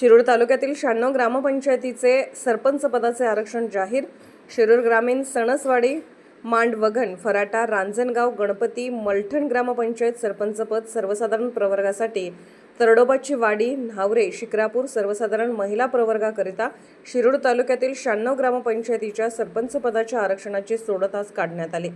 शिरूर तालुक्यातील शहाण्णव ग्रामपंचायतीचे सरपंच पदाचे आरक्षण जाहीर. शिरूर ग्रामीण सणसवाडी मांडवघन फराटा रांजणगाव गणपती मलठण ग्रामपंचायत सरपंचपद सर्वसाधारण प्रवर्गासाठी. तरडोबाची वाडी न्हावरे शिक्रापूर सर्वसाधारण महिला प्रवर्गाकरिता शिरूर तालुक्यातील शहाण्णव ग्रामपंचायतीच्या सरपंच पदाच्या आरक्षणाची सोडत आज काढण्यात आली.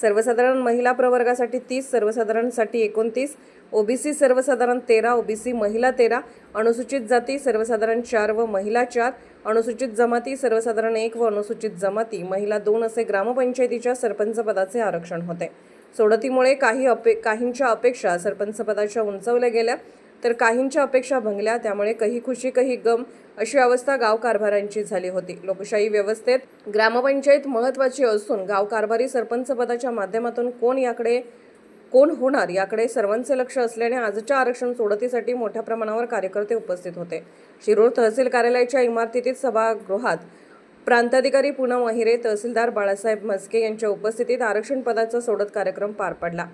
सर्वसाधारण महिला प्रवर्गासाठी तीस सर्वसाधारणसाठी एकोणतीस ओबीसी सर्वसाधारण तेरा ओबीसी महिला तेरा अनुसूचित जाती सर्वसाधारण चार व महिला चार अनुसूचित जमाती सर्वसाधारण एक व अनुसूचित जमाती महिला दोन असे ग्रामपंचायतीच्या सरपंच पदाचे आरक्षण होते. सोडतीमुळे काही अपे काहींच्या अपेक्षा सरपंच पदाच्या उंचवल्या गेल्या. तर काहींच्या अपेक्षा भंगल्या त्यामुळे कही खुशी कही गम अशी अवस्था गाव कारभारांची झाली होती. लोकशाही व्यवस्थेत ग्रामपंचायत महत्त्वाची असून गाव कारभारी सरपंच पदाच्या माध्यमातून कोण याकडे कोण होणार याकडे सर्वांचे लक्ष असल्याने आजच्या आरक्षण सोडतीसाठी मोठ्या प्रमाणावर कार्यकर्ते उपस्थित होते. शिरूर तहसील कार्यालयाच्या इमारतीतील सभागृहात प्रांताधिकारी पूनम अहिरे तहसीलदार बाळासाहेब म्हस्के यांच्या उपस्थितीत आरक्षण पदाचा सोडत कार्यक्रम पार पडला.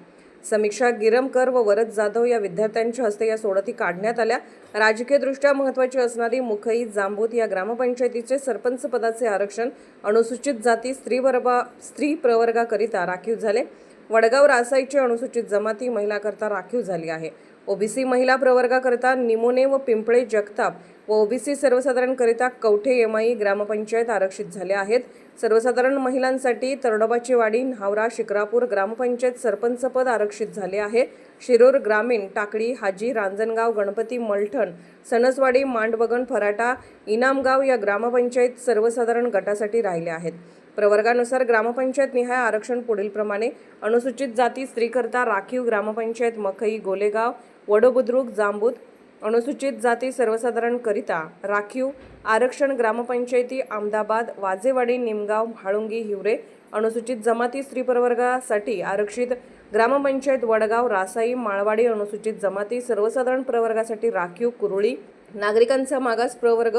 समीक्षा गिरमकर व वरद जाधव या विद्यार्थ्यांच्या हस्ते या सोडती काढण्यात आल्या. राजकीयदृष्ट्या महत्त्वाची असणारी मुखई जांबूत या ग्रामपंचायतीचे सरपंच पदाचे आरक्षण अनुसूचित जाती स्त्री वर्गा स्त्री प्रवर्गाकरिता राखीव झाले. वडगाव रासाईची अनुसूचित जमाती महिलाकरता राखीव झाली आहे. ओबीसी महिला प्रवर्गाकरिता निमोने व पिंपळे जगताप व ओबीसी सर्वसाधारणकरिता कवठे एमआई ग्रामपंचायत आरक्षित झाले आहेत. सर्वसाधारण महिलांसाठी तरडोबाची वाडी न्हावरा शिक्रापूर ग्रामपंचायत सरपंचपद आरक्षित झाले आहे. शिरूर ग्रामीण टाकळी हाजी रांजणगाव गणपती मलठण सणसवाडी मांडवगण फराटा इनामगाव या ग्रामपंचायत सर्वसाधारण गटासाठी राहिले आहेत. प्रवर्गानुसार ग्रामपंचायत निहाय आरक्षण पुढीलप्रमाणे अनुसूचित जाती स्त्रीकरता राखीव ग्रामपंचायत मखई गोलेगाव वडोबुद्रुक जांबूत अनुसूचित जाती सर्वसाधारणकरिता राखीव आरक्षण ग्रामपंचायती अहमदाबाद वाजेवाडी निमगाव म्हाळुंगी हिवरे अनुसूचित जमाती स्त्री प्रवर्गासाठी आरक्षित ग्रामपंचायत वडगाव रासाई माळवाडी अनुसूचित जमाती सर्वसाधारण प्रवर्गासाठी राखीव कुरुळी नागरिकांचा मागास प्रवर्ग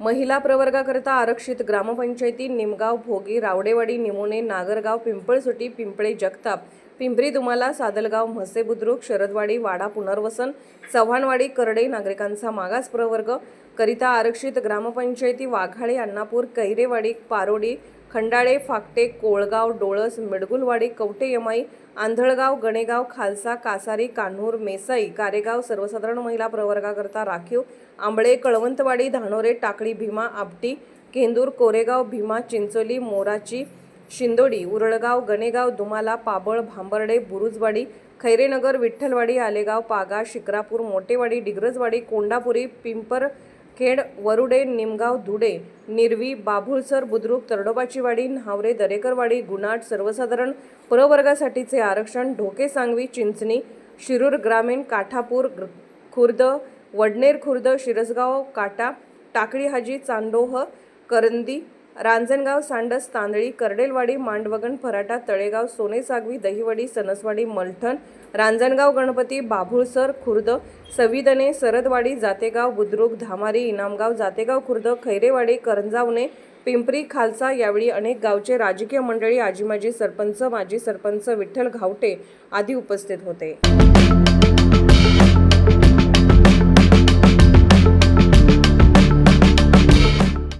महिला प्रवर्गाकरिता आरक्षित ग्रामपंचायती निमगाव भोगी रावडेवाडी निमोने नागरगाव पिंपळसुटी पिंपळे जगताप पिंपरी दुमाला सादलगाव म्हसे बुद्रुक शरदवाडी वाडा पुनर्वसन चव्हाणवाडी करडे नागरिकांचा मागास प्रवर्ग करिता आरक्षित ग्रामपंचायती वाघाळे अण्णापूर कैरेवाडी पारोडी खंडाळे फाकटे कोळगाव डोळस मिडगुलवाडी कवटे यमाई आंधळगाव गणेगाव खालसा कासारी कान्हूर मेसाई कारेगाव सर्वसाधारण महिला प्रवर्गाकरता राखीव आंबळे कळवंतवाडी धानोरे टाकळी भीमा आपटी केंदूर कोरेगाव भीमा चिंचोली मोराची शिंदोडी उरळगाव गणेगाव दुमाला पाबळ भांबर्डे बुरुजवाडी खैरेनगर विठ्ठलवाडी आलेगाव पागा शिक्रापूर मोटेवाडी डिग्रजवाडी कोंडापुरी पिंपर खेड वरुडे निमगाव धुडे निरवी बाभुळसर बुद्रुक तरडोबाचीवाडी न्हावरे दरेकरवाडी गुणाट सर्वसाधारण प्रवर्गासाठीचे आरक्षण ढोके सांगवी चिंचणी शिरूर ग्रामीण काठापूर खुर्द वडनेर खुर्द शिरसगाव काटा टाकळी हाजी चांडोह करंदी रांजणगाव सांडस तांदळी करडेलवाडी मांडवगण फराटा तळेगाव सोने सागवी दहिवडी सणसवाडी मलठण रांजणगाव गणपती बाभुळसर खुर्द सविदने सरदवाडी जातेगाव बुद्रुक धामारी इनामगाव जातेगाव खुर्द खैरेवाडी करंजावणे पिंपरी खालसा यावेळी अनेक गावचे राजकीय मंडळी आजी माजी सरपंच माजी सरपंच विठ्ठल घावटे आदी उपस्थित होते.